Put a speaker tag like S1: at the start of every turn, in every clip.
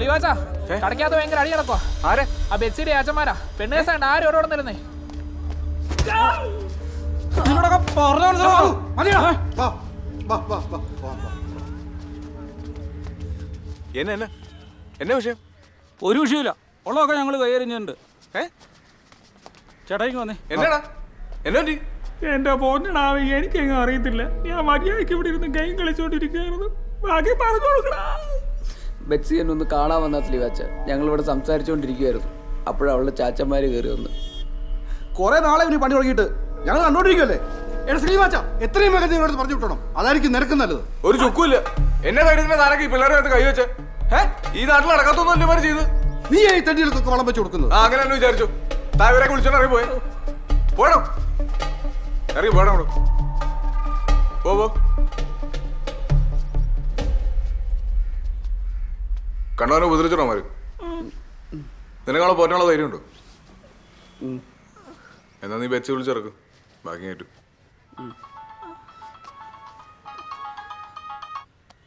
S1: സ്ലീവാച്ചാ കടക്കാത്ത ഭയങ്കര അടി നടക്കോ
S2: ആരെ?
S1: ആ ബെച്ചിയുടെ അച്ഛന്മാരാ പെണ്ണ് കേസാണ്ട് ആരും ഓരോടെ നിരുന്നേ
S3: വാ, പറഞ്ഞോ വാ, വാ, വാ, വാ.
S2: എന്നെ എന്നെ എന്നെ വിഷയം?
S4: ഒരു വിഷയമില്ല ഉള്ളതൊക്കെ ഞങ്ങൾ കൈയറിഞ്ഞിട്ടുണ്ട്
S2: ഏ?
S4: ചേട്ടായിക്ക് വന്നേ.
S2: എന്നാടാ? എന്നെ
S1: എന്റെ പോന്നടാവി എനിക്കെങ്ങും അറിയത്തില്ല. ഞാൻ മര്യാദയ്ക്ക് ഇവിടെ ഇരുന്ന് ഗെയിം കളിച്ചോണ്ടിരിക്കുകയായിരുന്നു. ബാക്കി പറഞ്ഞു കൊടുക്കടാ
S5: ബെറ്റ്സി എന്നെ ഒന്ന് കാണാൻ വന്ന സ്ലീവാച്ച. ഞങ്ങൾ ഇവിടെ സംസാരിച്ചുകൊണ്ടിരിക്കുവായിരുന്നു അപ്പോഴവളുടെ ചാച്ചന്മാര് കയറി വന്ന്.
S3: കുറെ നാളെ ഇവന് പണി തുടങ്ങിയിട്ട്. ഞങ്ങൾ കണ്ടോണ്ടിരിക്കുവല്ലേ? എടാ ശ്രീവാച്ച എത്രയും വേഗം നിങ്ങളോട് പറഞ്ഞു വിട്ടണം. അതായിരിക്കും നിനക്ക് നല്ലത്.
S2: ഒരു ചുക്കുമില്ല. എന്നെ കഴിഞ്ഞ താരക്ക് ഈ പിള്ളേരെ കൈ വെച്ച്. ഈ നാട്ടിൽ അടക്കത്തൊന്നും അല്ലേ ചെയ്ത്
S3: നീ ഈ തടികൾക്കൊക്കെ വളം വെച്ച് കൊടുക്കുന്നത്.
S2: ആ അങ്ങനെ തന്നെ വിചാരിച്ചു. താവരൊക്കെ വിളിച്ചോണ്ട് ഇറങ്ങി പോയോ. പോടോ. ഇറങ്ങി പോടോ അങ്ങോട്ട്. പോ പോ. കണ്ണവനെ ഉപദ്രവിച്ചോ മാറി നിനക്കാളെ പോറ്റാനുള്ള ധൈര്യമുണ്ടോ? എന്നാ നീ വെച്ച് വിളിച്ചിറക്കും ബാക്കി കേട്ടു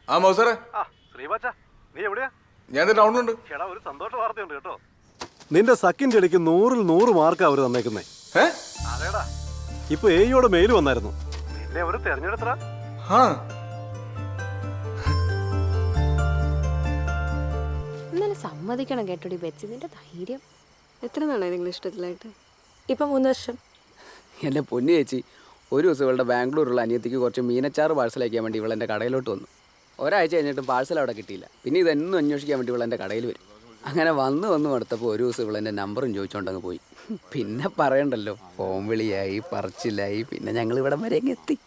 S2: ആ മൗസറേ
S6: ആ ശ്രീവാച്ച നീ എവിടെയാ?
S2: ഞാൻ ടൗണിലുണ്ട്.
S6: ഒരു സന്തോഷ വാർത്തയുണ്ട് കേട്ടോ.
S7: നിന്റെ സക്കിൻ ചെടിക്ക് നൂറിൽ നൂറ് മാർക്ക് അവർ തന്നേക്കുന്നേ. ഇപ്പൊ എയോടെ മെയിൽ വന്നായിരുന്നു.
S6: അവർ
S8: സമ്മതിക്കണം കേട്ടോടി ബെച്ചി നിന്റെ ധൈര്യം.
S9: എത്ര നാളായി നിങ്ങൾ ഇഷ്ടത്തിലായിട്ട്? ഇപ്പം മൂന്ന് വർഷം.
S5: എന്റെ പൊന്നു ചേച്ചി ഒരു ദിവസം ഇവളുടെ ബാംഗ്ലൂരുള്ള അനിയത്തിക്ക് കുറച്ച് മീനച്ചാറ് പാഴ്സൽ അയക്കാൻ വേണ്ടി ഇവൾ എന്റെ കടയിലോട്ട് വന്നു. ഒരാഴ്ച കഴിഞ്ഞിട്ടും പാഴ്സൽ അവിടെ കിട്ടിയില്ല. പിന്നെ ഇതെന്നും അന്വേഷിക്കാൻ വേണ്ടി ഇവളെന്റെ എന്റെ കടയിൽ വരും. അങ്ങനെ വന്ന് വന്ന് മടുത്തപ്പോൾ ഒരു ദിവസം ഇവളെന്റെ നമ്പറും ചോദിച്ചുകൊണ്ടങ്ങ് പോയി. പിന്നെ പറയണ്ടല്ലോ ഫോൺ വിളിയായി പറച്ചിലായി പിന്നെ ഞങ്ങൾ ഇവിടം വരെ അങ്ങ് എത്തി.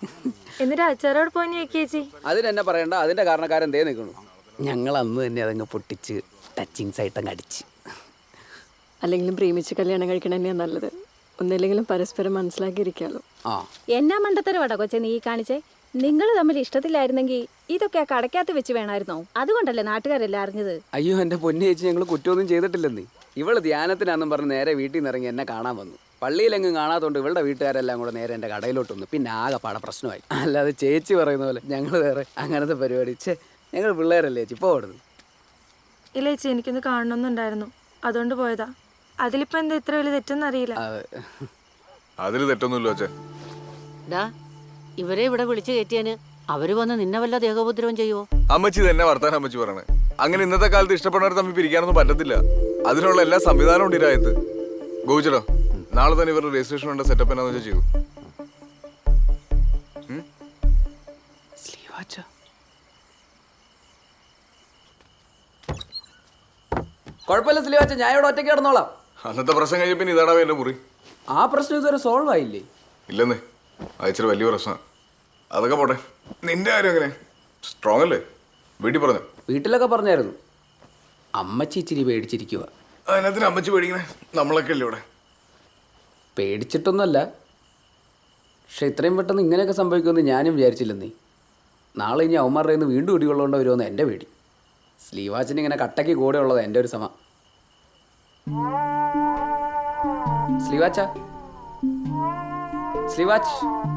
S9: എന്നിട്ട് അച്ചാറോട് പോയി ചേച്ചി?
S5: അതിനെന്നെ പറയണ്ട അതിന്റെ കാരണക്കാരൻ ദേ നിൽക്കണു ഞങ്ങൾ അന്ന് തന്നെ അതങ്ങ് പൊട്ടിച്ച് ടച്ചിങ്സ് ആയിട്ടങ്ങ് അടിച്ച്.
S9: അല്ലെങ്കിലും പ്രേമിച്ച് കല്യാണം കഴിക്കണം തന്നെയാണ് നല്ലത്. ഒന്നില്ലെങ്കിലും പരസ്പരം മനസ്സിലാക്കിയിരിക്കാലോ.
S5: ആ.
S10: എന്നാ മണ്ടത്തരവാടാ കൊച്ചെ നീ കാണിച്ചേ? നിങ്ങൾ തമ്മിൽ ഇഷ്ടത്തിലായിരുന്നെങ്കിൽ ഇതൊക്കെ ആ കടക്കകത്ത് വെച്ച് വേണമായിരുന്നോ? അതുകൊണ്ടല്ലേ നാട്ടുകാരെല്ലാം അറിഞ്ഞത്?
S5: അയ്യോ എന്റെ പൊന്നു ചേച്ചി ഞങ്ങൾ കുറ്റമൊന്നും ചെയ്തിട്ടില്ലെന്നേ. ഇവൾ ധ്യാനത്തിനാന്നും പറഞ്ഞ് നേരെ വീട്ടിൽ നിന്ന് ഇറങ്ങി എന്നെ കാണാൻ വന്നു. പള്ളിയിലെങ്ങും കാണാത്തോണ്ട് ഇവളുടെ വീട്ടുകാരെല്ലാം കൂടെ നേരെ എന്റെ കടയിലോട്ട് വന്നു. പിന്നെ ആകെ പാടെ പ്രശ്നമായി. അല്ലാതെ ചേച്ചി പറയുന്ന പോലെ ഞങ്ങൾ വേറെ അങ്ങനത്തെ പരിപാടി. ചേ ഞങ്ങൾ പിള്ളേരല്ലേ ചേച്ചി? പോടുന്നു
S9: ഇല്ല ചേച്ചി എനിക്കൊന്ന് കാണണമെന്നുണ്ടായിരുന്നു. അതുകൊണ്ട് പോയതാ. അതിലിപ്പോ എന്താ ഇത്ര വലിയ തെറ്റെന്നറിയില്ല
S2: അതിൽ തെറ്റൊന്നുമില്ല അച്ഛൻ
S8: ഡാ ഇവരെ ഇവിടെ വിളിച്ചു കയറ്റിയാന് അവർ വന്ന് നിന്നെ വല്ല ദേഹോപദ്രവം ചെയ്യുവോ?
S2: അമ്മച്ചി തന്നെ വർത്താനം അമ്മച്ചി പറയണേ. അങ്ങനെ ഇന്നത്തെ കാലത്ത് ഇഷ്ടപ്പെടുന്നവർ തമ്മിൽ പിരിക്കാനൊന്നും പറ്റത്തില്ല. അതിനുള്ള എല്ലാ സംവിധാനവും ഉണ്ട് ഇരായത്ത് രാജ്യത്ത്. ഗോവിച്ചടോ നാളെ തന്നെ ഇവരുടെ രജിസ്ട്രേഷൻ വേണ്ട സെറ്റപ്പ് എന്നാന്ന് വെച്ചാൽ ചെയ്തു
S5: കുഴപ്പമില്ല സിലി സ്ലീവാച്ച ഞാൻ ഇവിടെ ഒറ്റയ്ക്ക് കിടന്നോളാം.
S2: അന്നത്തെ പ്രശ്നം കഴിഞ്ഞ പിന്നെ ഇതാടാ എന്റെ മുറി.
S5: ആ പ്രശ്നം ഇതുവരെ സോൾവ് ആയില്ലേ?
S2: ഇല്ലെന്നേ അയച്ചൊരു വലിയ പ്രശ്നമാണ് അതൊക്കെ പോട്ടെ. നിന്റെ കാര്യം എങ്ങനെ? സ്ട്രോങ് അല്ലേ? വീട്ടിൽ പറഞ്ഞു?
S5: വീട്ടിലൊക്കെ പറഞ്ഞായിരുന്നു. അമ്മച്ചി ഇച്ചിരി പേടിച്ചിരിക്കുക
S2: അതിനകത്തിന് അമ്മച്ചി പേടിക്കണേ? നമ്മളൊക്കെ അല്ലേ ഇവിടെ?
S5: പേടിച്ചിട്ടൊന്നുമല്ല. പക്ഷെ ഇത്രയും പെട്ടെന്ന് ഇങ്ങനെയൊക്കെ സംഭവിക്കുമെന്ന് ഞാനും വിചാരിച്ചില്ലെന്നേ. നാളെ ഇനി അവന്മാരുടെ നിന്ന് വീണ്ടും ഇടികൊള്ളേണ്ട വരുമെന്ന് എന്റെ പേടി. സ്ലീവാച്ചിന് ഇങ്ങനെ കട്ടയ്ക്ക് കൂടെ ഉള്ളത് എന്റെ ഒരു സമ. സ്ലീവ് സ്ലീവാച്ച്?